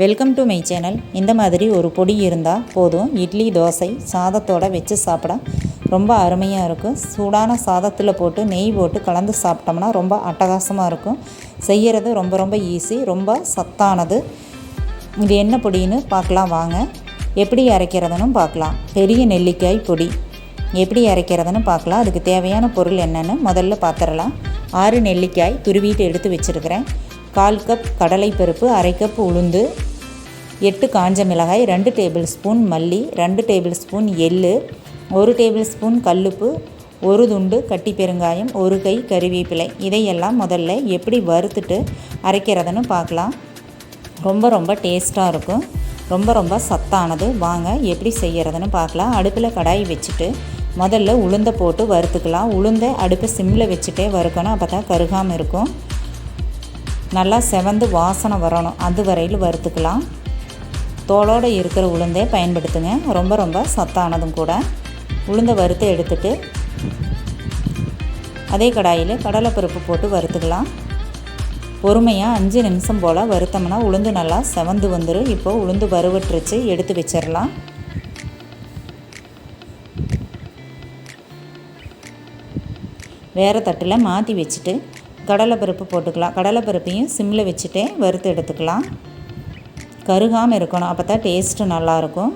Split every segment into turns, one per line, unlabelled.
Welcome to my channel இந்த மாதிரி ஒரு பொடி இருந்தால் போதும். இட்லி தோசை சாதத்தோட வச்சு சாப்பிட. ரொம்ப அருமையாக இருக்கும். சூடான சாதத்தில் போட்டு நெய் போட்டு கலந்து சாப்பிட்டோம்னா ரொம்ப அட்டகாசமாக இருக்கும். செய்கிறது ரொம்ப ரொம்ப ஈஸி ரொம்ப சத்தானது. இது என்ன பொடின்னு பார்க்கலாம் வாங்க. எப்படி அரைக்கிறதுன்னு பார்க்கலாம். பெரிய நெல்லிக்காய் பொடி. எப்படி அரைக்கிறதுன்னு பார்க்கலாம். அதுக்கு தேவையான பொருள் என்னென்னு முதல்ல பார்த்துடலாம் ஆறு நெல்லிக்காய் துருவிட்டு எடுத்து வச்சுருக்கிறேன். கால் கப் கடலைப்பருப்பு அரை கப் உளுந்து எட்டு காஞ்ச மிளகாய் ரெண்டு டேபிள் ஸ்பூன் மல்லி ரெண்டு டேபிள் ஸ்பூன் எள்ளு ஒரு டேபிள் ஸ்பூன் கல்லுப்பு ஒரு துண்டு கட்டி பெருங்காயம் ஒரு கை கறிவேப்பிலை. இதையெல்லாம் முதல்ல எப்படி வறுத்துட்டு அரைக்கிறதுன்னு பார்க்கலாம். ரொம்ப ரொம்ப டேஸ்ட்டாக இருக்கும். ரொம்ப ரொம்ப சத்தானது. வாங்க எப்படி செய்கிறதுன்னு பார்க்கலாம். அடுப்பில் கடாய் வச்சுட்டு முதல்ல உளுந்தை போட்டு வறுத்துக்கலாம். உளுந்தை அடுப்பை சிம்மில் வச்சுட்டே வறுக்கணும். அப்போ தான் கருகாமல் இருக்கும். நல்லா செவந்து வாசனை வரணும். அது வரையில் வறுத்துக்கலாம். தோலோடு இருக்கிற உளுந்தை பயன்படுத்துங்க. ரொம்ப ரொம்ப சத்தானதும் கூட. உளுந்தை வறுத்து எடுத்துட்டு அதே கடாயில் கடலைப்பருப்பு போட்டு வறுத்துக்கலாம். பொறுமையாக அஞ்சு நிமிஷம் போல் வறுத்தோம்னா உளுந்து நல்லா செவந்து வந்துடும் இப்போ உளுந்து வறுவட்டுருச்சு எடுத்து வச்சிடலாம் வேறு தட்டில் மாற்றி வச்சுட்டு கடலைப்பருப்பு போட்டுக்கலாம். கடலைப்பருப்பையும் சிம்மில் வச்சுட்டே வறுத்து எடுத்துக்கலாம். கருகாமல் இருக்கணும். அப்போ தான் டேஸ்ட்டு நல்லாயிருக்கும்.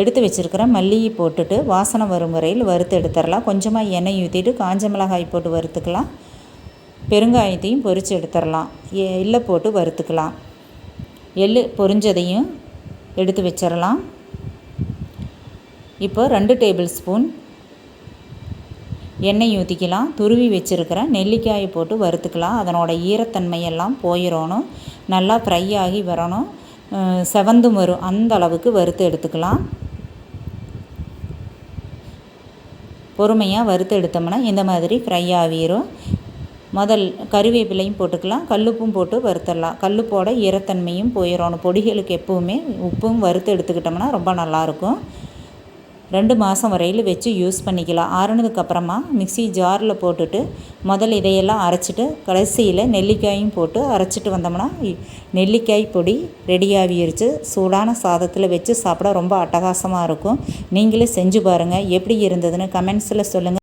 எடுத்து வச்சுருக்கிற மல்லியை போட்டுட்டு வாசனை வரும் வரையில் வறுத்து எடுத்துடலாம். கொஞ்சமாக எண்ணெய் ஊற்றிட்டு காஞ்ச மிளகாய் போட்டு வறுத்துக்கலாம். பெருங்காயத்தையும் பொரித்து எடுத்துடலாம். எள்ளை போட்டு வறுத்துக்கலாம். எள் பொரிஞ்சதையும் எடுத்து வச்சிடலாம். இப்போ ரெண்டு டேபிள் ஸ்பூன் எண்ணெய் ஊற்றிக்கலாம் துருவி வச்சுருக்கிற நெல்லிக்காயை போட்டு வறுத்துக்கலாம். அதனோட ஈரத்தன்மையெல்லாம் போயிடணும். நல்லா ஃப்ரை ஆகி வரணும். செவந்தும் வரும். அந்த அளவுக்கு வறுத்து எடுத்துக்கலாம். பொறுமையாக வறுத்து எடுத்தோம்னா இந்த மாதிரி ஃப்ரை ஆகிரும். முதல் கருவேப்பிலையும் போட்டுக்கலாம். கல்லுப்பும் போட்டு வறுத்தரலாம் கல்லுப்போட ஈரத்தன்மையும் போயிடும் பொடிகளுக்கு எப்போவுமே உப்பும் வறுத்து எடுத்துக்கிட்டோம்னா ரொம்ப நல்லாயிருக்கும் ரெண்டு மாதம் வரையில் வச்சு யூஸ் பண்ணிக்கலாம். ஆறுனதுக்கப்புறமா மிக்சி ஜாரில் போட்டுட்டு முதல்ல இதையெல்லாம் அரைச்சிட்டு கடைசியில் நெல்லிக்காயும் போட்டு அரைச்சிட்டு வந்தோம்னா நெல்லிக்காய் பொடி ரெடியாகிருச்சு சூடான சாதத்தில் வச்சு சாப்பிட ரொம்ப அட்டகாசமாக இருக்கும். நீங்களே செஞ்சு பாருங்கள் எப்படி இருந்ததுன்னு கமெண்ட்ஸில் சொல்லுங்கள்